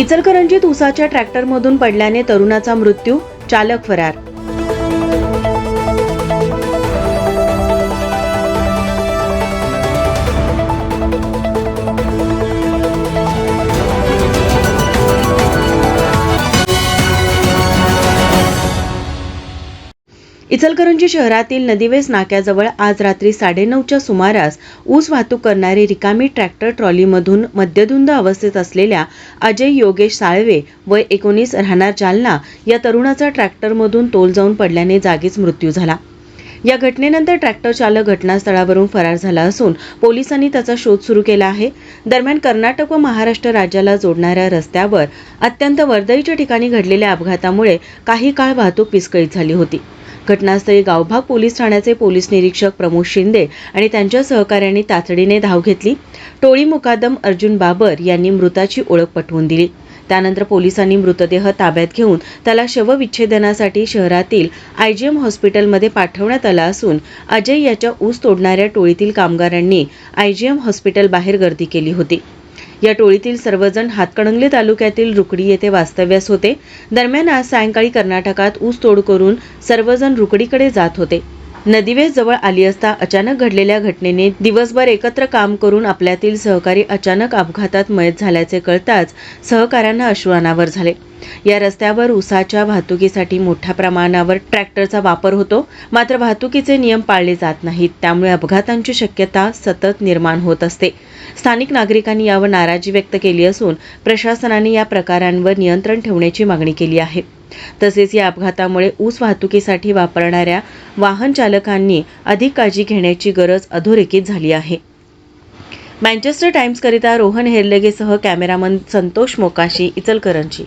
इचलकरंजीत उसाच्या ट्रॅक्टरमधून पडल्याने तरुणाचा मृत्यू चालक फरार इचलकरंजी शहरातील नदीवेस नाक्याजवळ आज रात्री साडेनऊच्या सुमारास ऊस वाहतूक करणारी रिकामी ट्रॅक्टर ट्रॉलीमधून मद्यधुंद अवस्थेत असलेल्या अजय योगेश साळवे वय एकोणीस राहणार जालना या तरुणाचा ट्रॅक्टरमधून तोल जाऊन पडल्याने जागीच मृत्यू झाला. या घटनेनंतर ट्रॅक्टर चालक घटनास्थळावरून फरार झाला असून पोलिसांनी त्याचा शोध सुरू केला आहे. दरम्यान कर्नाटक व महाराष्ट्र राज्याला जोडणाऱ्या रस्त्यावर अत्यंत वर्दळीच्या ठिकाणी घडलेल्या अपघातामुळे काही काळ वाहतूक विस्कळीत झाली होती. घटनास्थळी गावभाग पोलीस ठाण्याचे पोलीस निरीक्षक प्रमोद शिंदे आणि त्यांच्या सहकाऱ्यांनी तातडीने धाव घेतली. टोळी मुकादम अर्जुन बाबर यांनी मृताची ओळख पटवून दिली. त्यानंतर पोलिसांनी मृतदेह ताब्यात घेऊन त्याला शवविच्छेदनासाठी शहरातील आयजीएम हॉस्पिटलमध्ये पाठवण्यात आला असून अजय याच्या ऊस तोडणाऱ्या टोळीतील कामगारांनी आयजीएम हॉस्पिटल बाहेर गर्दी केली होती. या टोळीतील सर्वजण हातकणंगले तालुक्यातील रुकडी येथे वास्तव्यास होते. दरम्यान आज सायंकाळी कर्नाटकात ऊस तोड करून सर्वजण रुकडीकडे जात होते. नदीवेस जवळ आली असता अचानक घडलेल्या घटनेने दिवसभर एकत्र काम करून आपल्यातील सहकारी अचानक अपघातात मयत झाल्याचे कळताच सहकाऱ्यांना अश्रू अनावर झाले. या रस्त्यावर उसाच्या वाहतुकीसाठी मोठ्या प्रमाणावर ट्रॅक्टरचा वापर होतो. मात्र वाहतुकीचे नियम पाळले जात नाहीत. त्यामुळे अपघातांची शक्यता सतत निर्माण होत असते. स्थानिक नागरिकांनी यावर नाराजी व्यक्त केली असून प्रशासनाने या प्रकारांवर नियंत्रण ठेवण्याची मागणी केली आहे. तसेच या अपघातामुळे ऊस वाहतुकीसाठी वापरणाऱ्या वाहन चालकांनी अधिक काळजी घेण्याची गरज अधोरेखित झाली आहे. मँचेस्टर टाइम्सकरिता रोहन हेरलेगेसह कॅमेरामन संतोष मोकाशी इचलकरंजी.